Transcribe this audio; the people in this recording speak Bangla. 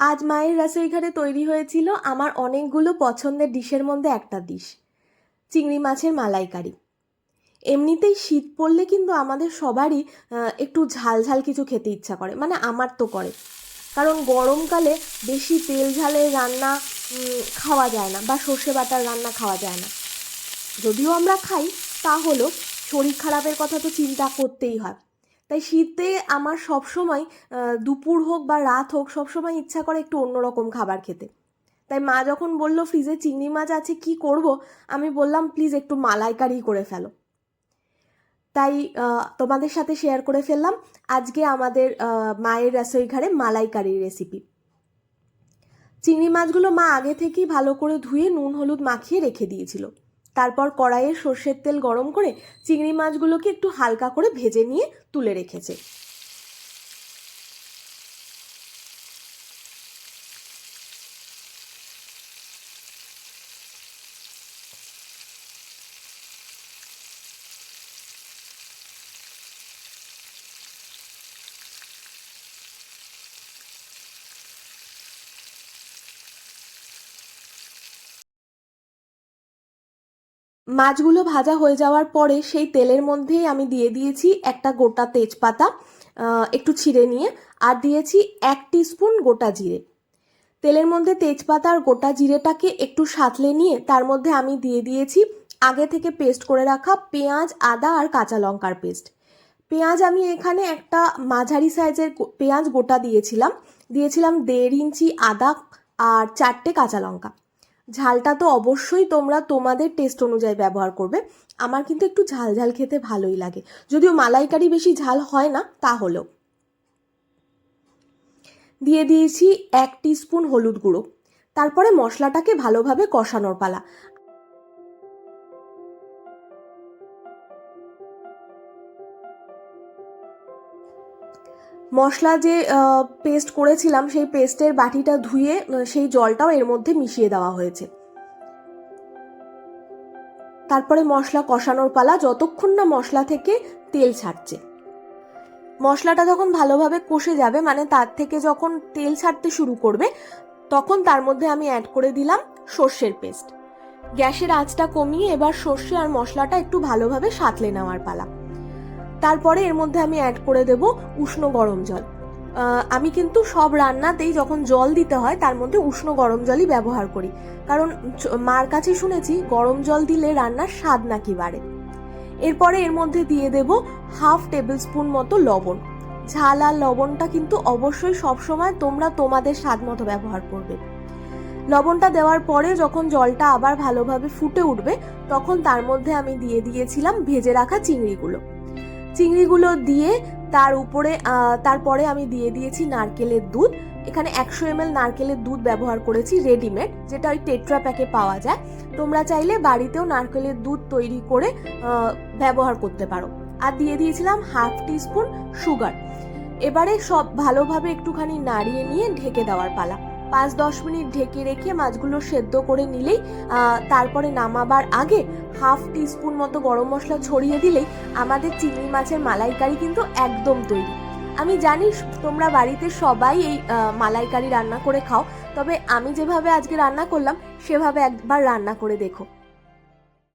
আজ মায়ের রাসোই ঘরে তৈরি হয়েছিল আমার অনেকগুলো পছন্দের ডিশের মধ্যে একটা ডিশ, চিংড়ি মাছের মালাইকারি। এমনিতেই শীত পড়লে কিন্তু আমাদের সবারই একটু ঝাল ঝাল কিছু খেতে ইচ্ছা করে মানে আমার তো করে। কারণ গরমকালে বেশি তেল ঝালের রান্না খাওয়া যায় না বা সর্ষে বাটার রান্না খাওয়া যায় না। যদিও আমরা খাই, তা হলো শরীর খারাপের কথা তো চিন্তা করতেই হয়। তাই শীতে আমার সবসময় দুপুর হোক বা রাত হোক সবসময় ইচ্ছা করে একটু অন্যরকম খাবার খেতে। তাই মা যখন বলল, ফ্রিজে চিংড়ি মাছ আছে, কি করব? আমি বললাম, প্লিজ একটু মালাইকারি করে ফেলো। তাই তোমাদের সাথে শেয়ার করে ফেললাম আজকে আমাদের মায়ের রাসোই ঘরে মালাইকারির রেসিপি চিংড়ি মাছগুলো মা আগে থেকেই ভালো করে ধুয়ে নুন, হলুদ মাখিয়ে রেখে দিয়েছিল। তারপর কড়াইয়ে সর্ষের তেল গরম করে চিংড়ি মাছগুলোকে একটু হালকা করে ভেজে নিয়ে তুলে রেখেছে। মাছগুলো ভাজা হয়ে যাওয়ার পরে সেই তেলের মধ্যেই আমি দিয়ে দিয়েছি একটা গোটা তেজপাতা একটু ছিঁড়ে নিয়ে, আর দিয়েছি এক স্পুন গোটা জিরে। তেলের মধ্যে তেজপাতা আর গোটা জিরেটাকে একটু সাঁতলে নিয়ে, তার মধ্যে আমি দিয়ে দিয়েছি আগে থেকে পেস্ট করে রাখা পেঁয়াজ, আদা আর কাঁচা লঙ্কার পেস্ট। পেঁয়াজ আমি এখানে একটা মাঝারি সাইজের পেঁয়াজ গোটা দিয়েছিলাম। দিয়েছিলাম দেড় ইঞ্চি আদা আর চারটে কাঁচা লঙ্কা। ঝালটা তো অবশ্যই তোমরা তোমাদের টেস্ট অনুযায়ী ব্যবহার করবে। আমার কিন্তু একটু ঝাল ঝাল খেতে ভালোই লাগে। যদিও মালাইকারি বেশি ঝাল হয় না, তাহলেও। দিয়ে দিয়েছি এক স্পুন হলুদ গুঁড়ো। তারপরে মশলাটাকে ভালোভাবে কষানোর পালা। মশলা যে পেস্ট করেছিলাম, সেই পেস্টের বাটিটা ধুয়ে সেই জলটাও এর মধ্যে মিশিয়ে দেওয়া হয়েছে। তারপরে মশলা কষানোর পালা, যতক্ষণ না মশলা থেকে তেল ছাড়ছে। মশলাটা যখন ভালোভাবে কষে যাবে মানে তার থেকে যখন তেল ছাড়তে শুরু করবে, তখন তার মধ্যে আমি অ্যাড করে দিলাম সর্ষের পেস্ট গ্যাসের আঁচটা কমিয়ে এবার সর্ষে আর মশলাটা একটু ভালোভাবে সাঁতলে নেওয়ার পালা। তারপরে এর মধ্যে আমি অ্যাড করে দেব উষ্ণ গরম জল। আমি কিন্তু সব রান্নাতেই যখন জল দিতে হয়, তার মধ্যে উষ্ণ গরম জলই ব্যবহার করি। কারণ মার কাছে শুনেছি, গরম জল দিলে রান্নার স্বাদ নাকি বাড়ে। এরপরে এর মধ্যে দিয়ে দেব হাফ টেবিল স্পুন মতো লবণ। ঝাল আর লবণটা কিন্তু অবশ্যই সবসময় তোমরা তোমাদের স্বাদ মতো ব্যবহার করবে। লবণটা দেওয়ার পরে যখন জলটা আবার ভালোভাবে ফুটে উঠবে, তখন তার মধ্যে আমি দিয়ে দিয়েছিলাম ভেজে রাখা চিংড়িগুলো। চিংড়িগুলো দিয়ে তার উপরে তারপরে আমি দিয়ে দিয়েছি নারকেলের দুধ। এখানে একশো এম নারকেলের দুধ ব্যবহার করেছি রেডিমেড যেটা ওই টেট্রা প্যাকে পাওয়া যায়। তোমরা চাইলে বাড়িতেও নারকেলের দুধ তৈরি করে ব্যবহার করতে পারো। আর দিয়ে দিয়েছিলাম হাফ টিস্পুন সুগার। এবারে সব ভালোভাবে একটুখানি নাড়িয়ে নিয়ে ঢেকে দেওয়ার পালা। পাঁচ দশ মিনিট ঢেকে রেখে মাছগুলো সেদ্ধ করে নিলেই তারপরে নামাবার আগে হাফ টিস্পুন মতো গরম মশলা ছড়িয়ে দিলেই আমাদের চিংড়ি মাছের মালাইকারি কিন্তু একদম তৈরি। আমি জানি তোমরা বাড়িতে সবাই এই মালাইকারি রান্না করে খাও, তবে আমি যেভাবে আজকে রান্না করলাম, সেভাবে একবার রান্না করে দেখো।